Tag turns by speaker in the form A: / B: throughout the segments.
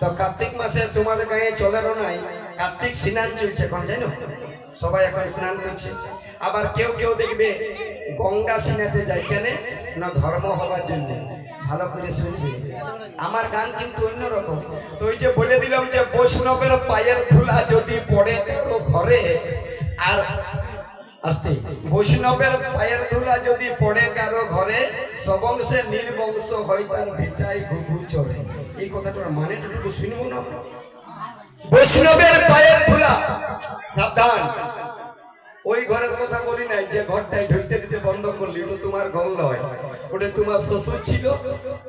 A: তো কার্তিক মাসে তোমাদের গায়ে চলে নাই। কার্তিক স্নান চলছে এখন, জানো? সবাই এখন স্নান করছে। আবার কেউ কেউ দেখবে গঙ্গা স্নাতে যায়, কেন? না ধর্ম হবার জন্য। ভালো করে শুনবে। আমার গান কিন্তু অন্যরকম। তো ওই যে বলে দিলাম যে বৈষ্ণবের পায়ের ধুলা যদি পড়ে কারও ঘরে, আর আসতে, বৈষ্ণবের পায়ের ধুলা যদি পড়ে কারও ঘরে, সবংশে নির্বংশ হয় তার ভিটায় ঘুঘু চড়ে। এই কথাটার মানেটুকু শুনব না আমরা? বৈষ্ণবের পায়ের ধুলা। সাবধান। ওই ঘরের কথা বলি নাই যে ঘরটায় ঢুকতে দিতে বন্ধ করলি ওটা তোমার ঘর নয় ওটা তোমার শ্বশুর ছিল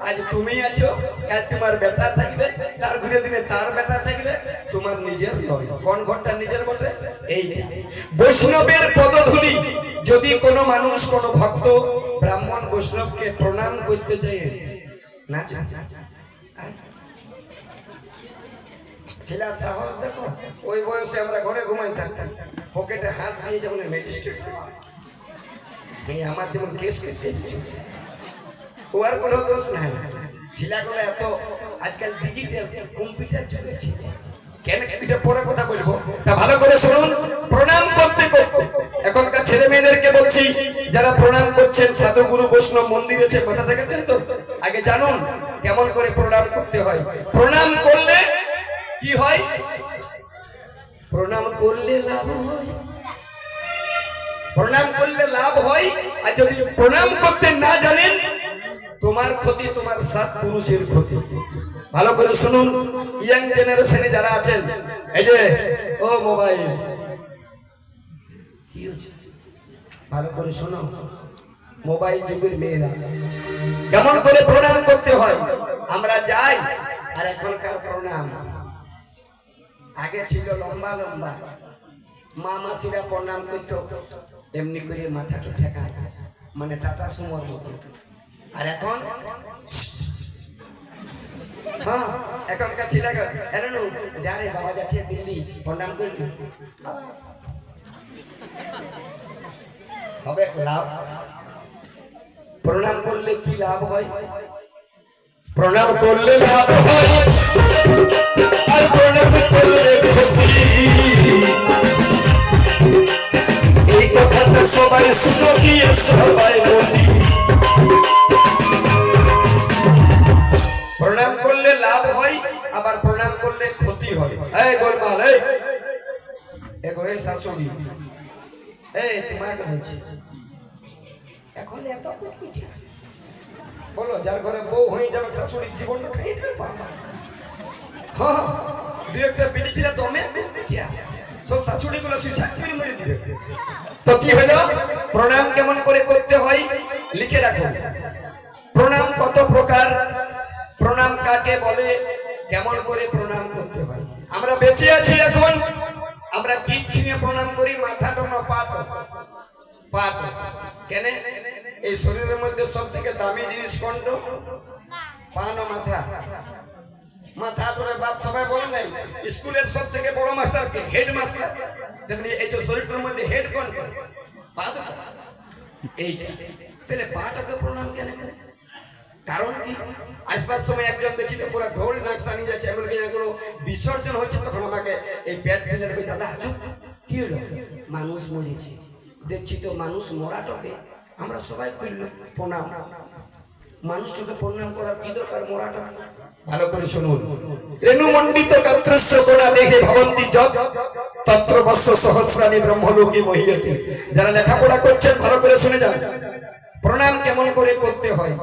A: আজ তুমি আছো কাল তোমার বেটা থাকবে তার ঘুরে দিনে তার বেটা থাকবে তোমার নিজের নয় কোন ঘরটা নিজের বটে? এইটা। বৈষ্ণবের পদধূলি। যদি কোনো মানুষ কোনো ভক্ত ব্রাহ্মণ বৈষ্ণবকে প্রণাম করতে চায় না ছেলে সাহস দেখো, ওই বয়সে আমরা ঘরে ঘুমাই থাকতাম। পকেটে হাত যেমন ম্যাজিস্ট্রেট এই আমার যেমন কেস কেস ও আর কোনো দোষ নাই। ছেলেগুলো এত আজকাল ডিজিটাল কম্পিউটার চলেছে। কেন এটা পরে কথা বলব? তা ভালো করে শুনুন। প্রণাম করতে এখনকার ছেলে মেয়েদেরকে বলছি, যারা প্রণাম করছেন সাধুগুরু বৈষ্ণব মন্দিরে এসে মাথা দেখেছেন তো? আগে জানুন, কেমন করে প্রণাম করতে হয়। প্রণাম করলে কি হয় প্রণাম করলে লাভ হয়। প্রণাম করলে লাভ হয়। আর যদি প্রণাম করতে না জানেন, তোমার ক্ষতি তোমার সাত পুরুষের ক্ষতি। ভালো করে শুনুন, ইয়াং জেনারেশনে যারা আছেন, এই যে, ও মোবাইল? ভালো করে শোনো, মোবাইল যুগের মেয়েরা। কেমন করে প্রণাম করতে হয়? আমরা যাই, আর প্রণাম আগে ছিল লম্বা লম্বা। মা মাসিরা প্রণাম করতো, এমনি করে মাথাটা ঠেকা মানে টাটা সুমোর আর এখন? হ্যাঁ এখনকার ছিল এরনু যা রে, বাবা যাচ্ছে দিল্লি, প্রণাম করবি। হবে, লাভ। প্রণাম করলে কি লাভ হয়? প্রণাম করলে লাভ হয়। আর প্রণাম করলে ক্ষতি। এই কথাটা সবাই শুনো গিয়ে সবাই বলি। প্রণাম করলে লাভ হয়, আবার প্রণাম করলে ক্ষতি হয়। এই গোলমাল, এই। এগো, এই শাশুড়ি। এই তোমাকে বলছি এখন এত কুটকুটি। বলো, যার ঘরে বউ হয়ে যাবে শাশুড়ির জীবনটা খাইয়ে দেবে, বাবা। হ্যাঁ দু একটা বেটি ছিল, দমে বেটিয়া সব শাশুড়ি গুলো সুইসাইড করে মেরে দিবে। তো কি হলো? প্রণাম কেমন করে করতে হয়? লিখে রাখো। প্রণাম কত প্রকার? প্রণাম কাকে বলে? কেমন করে প্রণাম করতে হয়? আমরা বেঁচে আছি এখন। আমরা কি ছিঁড়ে প্রণাম করি, মাথাটা না পাট পাট কেন? এই শরীরের মধ্যে সব থেকে দামি জিনিস কোনটা? পা না মাথা। মাথা ধরে বাপ সবাই বলে নাই, স্কুলের সব থেকে বড় মাস্টার কে? হেড মাস্টার তেমনি এই যে শরীরটার মধ্যে হেড কোন পা এইটা। তাহলে পাটাকে প্রণাম কেন কেন কারণ কি? আসবার সময় একজন দেখছি তো পুরো ঢোল নাকশা নিয়ে যাচ্ছে, এমনকি এগুলো বিসর্জন হচ্ছে, তখন আমাকে এই প্যাট ফেলে দাদা কি হলো? মানুষ মরেছে। দেখছি তো মানুষ মরাটাকে আমরা সবাই প্রণাম। মানুষটাকে প্রণাম করার কি দরকার মরাটা? ভালো করে শুনুন। রেণু মণ্ডিত গাত্রস্য কোনা দেহে ভবন্তি যত, তত্র বস্য সহস্রানি ব্রহ্মলোকে মহিয়তে যারা লেখাপড়া করছেন, ভালো করে শুনে যান। প্রণাম কেমন করে করতে হয়?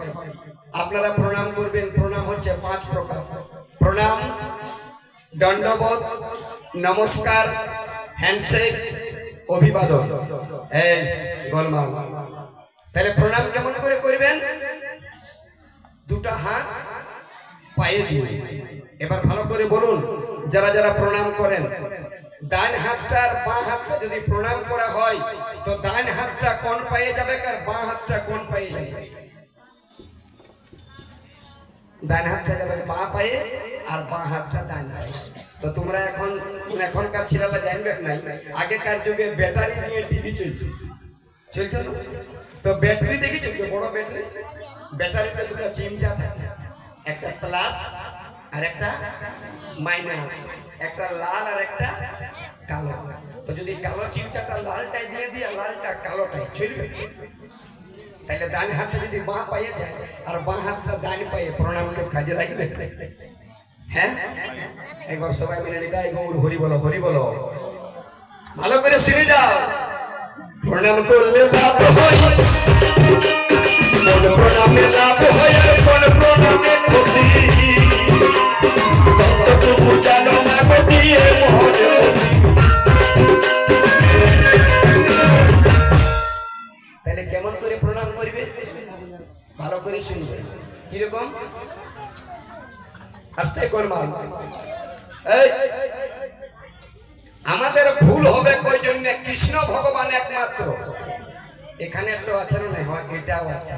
A: আপনারা প্রণাম করবেন। প্রণাম হচ্ছে পাঁচ প্রকার। প্রণাম, দণ্ডবোধ, নমস্কার, হ্যান্ডশেক, অভিবাদন। এই, গোলমাল। তাহলে প্রণাম কেমন করে করবেন? দুটা হাত পায়ে দিয়ে। এবার ভালো করে বলুন, যারা যারা প্রণাম করেন, ডান হাতটা আর বাঁ হাতটা যদি প্রণাম করা হয়, তো ডান হাতটা কোন পায়ে যাবে আর বাঁ হাতটা কোন পায়ে যাবে? ডান হাতটা যাবে বাঁ পায়ে আর বাঁ হাতটা ডান পায়ে। তো তোমরা এখন, এখনকার ছেলেরা জানবে নাই, আগেকার যুগে ব্যাটারি নিয়ে টিভি চলছে চলছে না? তো ব্যাটারি দেখেছ তো বড় ব্যাটারি ব্যাটারিতে দুটো চিমটা থাকে, একটা প্লাস আর একটা মাইনাস একটা লাল আর একটা কালো। তো যদি কালো চিমচাটা লালটাই দিয়ে দিয়ে লালটা কালোটাই চলবে তাহলে ডান হাতে যদি বাঁ পায়ে যায়, আর বাঁ হাতটা ডান পায়ে প্রণামকে কাজে লাগবে। হ্যাঁ? একবার সবাই মিলে নিদায় গৌর, হরি বলো হরি বলো। ভালো করে শুনে যাও। প্রণাম করলে লাভ হয়। প্রণামে লাভ হয় আর কোন প্রণামে ক্ষতি ততটুকু জানো না গো দিয়ে তাহলে কেমন করে প্রণাম করবে? ভালো করে শুনবে। কীরকম? আস্তে করমা এই আমাদের ভুল হবে কই জন্য কৃষ্ণ ভগবান একমাত্র। এখানে তো আছে না হয়, এটাও আছে।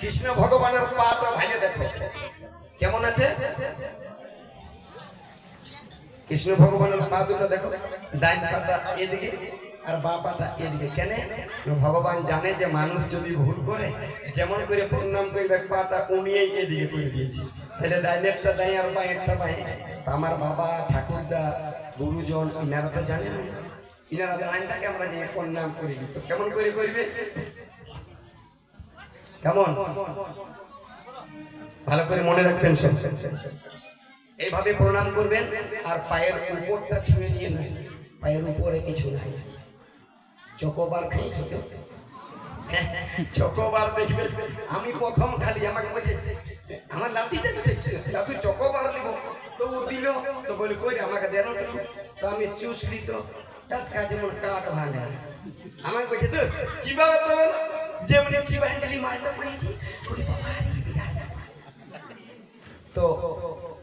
A: কৃষ্ণ ভগবানের পা তো ভাইলে দেখো। কেমন আছে? কৃষ্ণ ভগবানের পা দুটো দেখো। ডাইন পাটা এদিকে আর বা পাটা এদিকে। কেন? ভগবান জানে যে মানুষ যদি ভুল করে, যেমন করে প্রণাম করবে পাটা উনিয়েই এদিকে করে দিয়েছি। তাহলে ডাইনেরটা দাই আর বাঁয়েরটা বাঁয়ে। তা আমার বাবা ঠাকুরদা, গুরুজন ইনারা তো জানে না? ইনারা তাকে আমরা যে প্রণাম করি তো কেমন করে করবে? কেমন? ভালো করে মনে রাখবেন এইভাবে প্রণাম করবেন, আর পায়ের উপরটা ছুঁয়ে নিয়ে নেন। পায়ের উপরে কিছু নাই। চকোবার খেয়েছো কেউ চকোবার দেখবে। আমি প্রথম খালি আমাকে বলছে আমার লাতিটা দিচ্ছে দাদু চকোবার নিব তো ও দিল, তো বলি কই আমাকে দেন তো আমি চুষলি তো। টাটকা যেমন কাঠ তো চিবাবে তো বলো। যেমনি চিবাই গেলি মালটা পেয়েছি। তো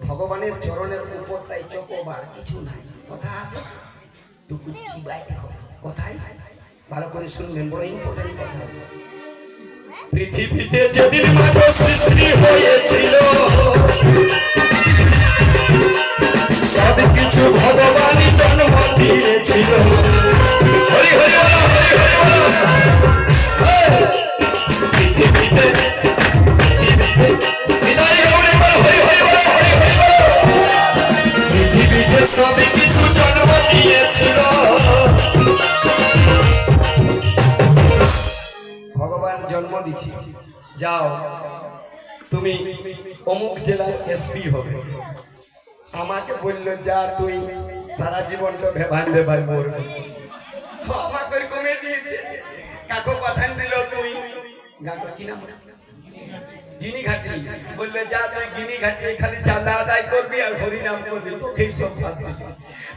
A: ভগবানের চরণের চকোবার কিছু নাই। কথা আছে? টুকু চিবাইতে কোথায় ভালো করে শুনবেন, বড় ইম্পর্টেন্ট কথা। পৃথিবীতে যেদিন মানব সৃষ্টি হয়েছিল সব ভগবানই জন্ম দিয়েছিল। ভগবান জন্ম দিছি। যাও, তুমি অমুক জেলার এসপি হবে। আমাকে বলল, যা তুই সারা জীবনটা ভেবান ভেবাই মরবে আমাকে কমে দিয়েছে। কাকু পাঠান দিল, তুই গানটা কি নাম গিনি ঘাটি বললে, যা তুই গিনি ঘাটি খালি চাঁদা আদায় করবি আর হরিনাম করবি সব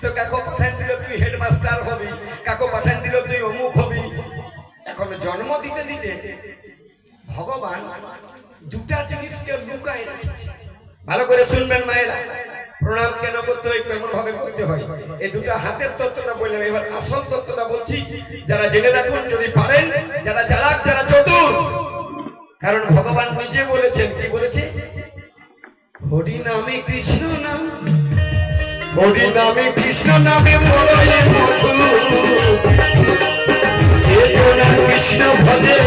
A: তো কাকু পাঠান দিল, তুই হেডমাস্টার হবি। কাকু পাঠান দিল, তুই অমুক হবি এখন জন্ম দিতে দিতে ভগবান দুটা জিনিসকে লুকায় রেখেছে। ভালো করে শুনবেন মায়েরা। প্রণাম কেন করতে হয়, কেমন ভাবে করতে হয়? এই দুটা হাতের তত্ত্বটা বললাম। এবার আসল তত্ত্বটা বলছি, যারা জেনে রাখুন, যদি পারেন, যারা চালাক, যারা চতুর। কারণ ভগবান নিজে বলেছেন, কি বলেছে? হরি নামে কৃষ্ণ নাম হরি নামে কৃষ্ণ নামে বড়ই মধু যে জনা কৃষ্ণ ভজে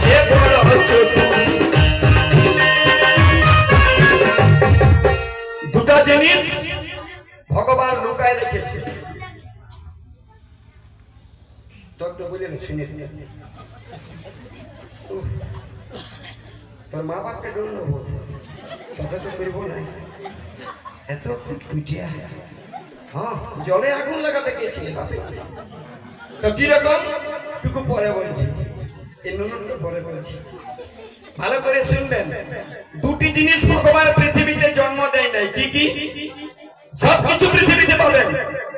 A: সে বড় চতুর দুটা জিনিস ভগবান লুকায় রেখেছে। তোর তো বুঝলেন শুনে তোর মা বাপকে ডর নেব তোকে তো করব না। এত ফুটফুটিয়া হ্যাঁ। জলে আগুন লাগাতে তো কীরকম? টুকু পরে বলছি। এই পরে বলছি। ভালো করে শুনবেন। দুটি জিনিস ভগবান পৃথিবীতে জন্ম দেয় নাই। কি কি? সব কিছু পৃথিবীতে পাবেন।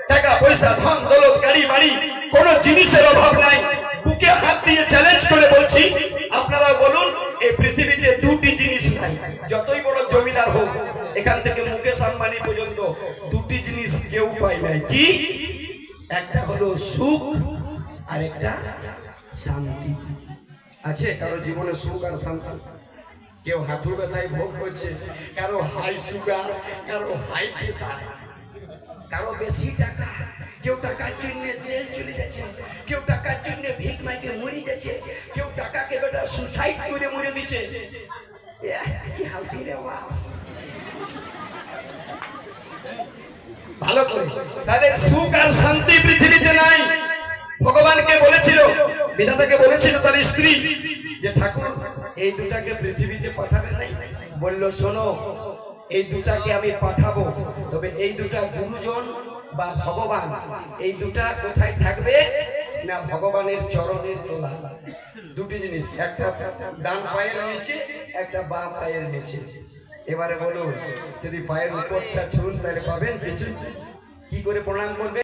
A: টাকা, পয়সা, ধন, দৌলত, গাড়ি, বাড়ি, কোন জিনিসের অভাব নাই। বুকে হাত দিয়ে চ্যালেঞ্জ করে বলছি আপনারা বলুন এই কি? একটা হলো সুখ আর একটা শান্তি। আছে, কারও জীবনে সুখ আর শান্তি। কেউ হাঁটু ব্যথায় ভোগ করছে, কারও হাই সুগার কারও হাই প্রেশার কারও বেশি টাকা, কেউ টাকার জন্য জেল চলে যাচ্ছে, কেউ টাকার জন্য ভিক মাইকে মরে যাচ্ছে, কেউ টাকাকে বেটা সুসাইড করে মরে দিচ্ছে হাসি রে বাপ ভালো করে। তাদের সুখ আর শান্তি পৃথিবীতে নাই। ভগবানকে বলেছিল, বিধাতাকে বলেছিল তার স্ত্রী যে, ঠাকুর, এই দুটাকে পৃথিবীতে পাঠাবে নাই? বলল, শোনো, এই দুটাকে আমি পাঠাবো, তবে এই দুটা গুরুজন বা ভগবান, এই দুটা কোথায় থাকবে না ভগবানের চরণের তোলা? দুটি জিনিস, একটা ডান পায়ের নিচে, একটা বাম পায়ের নিচে। এবারে বলুন যদি পায়ের উপরটা ছুন তাহলে পাবেন কিছু? কি করে প্রণাম করবে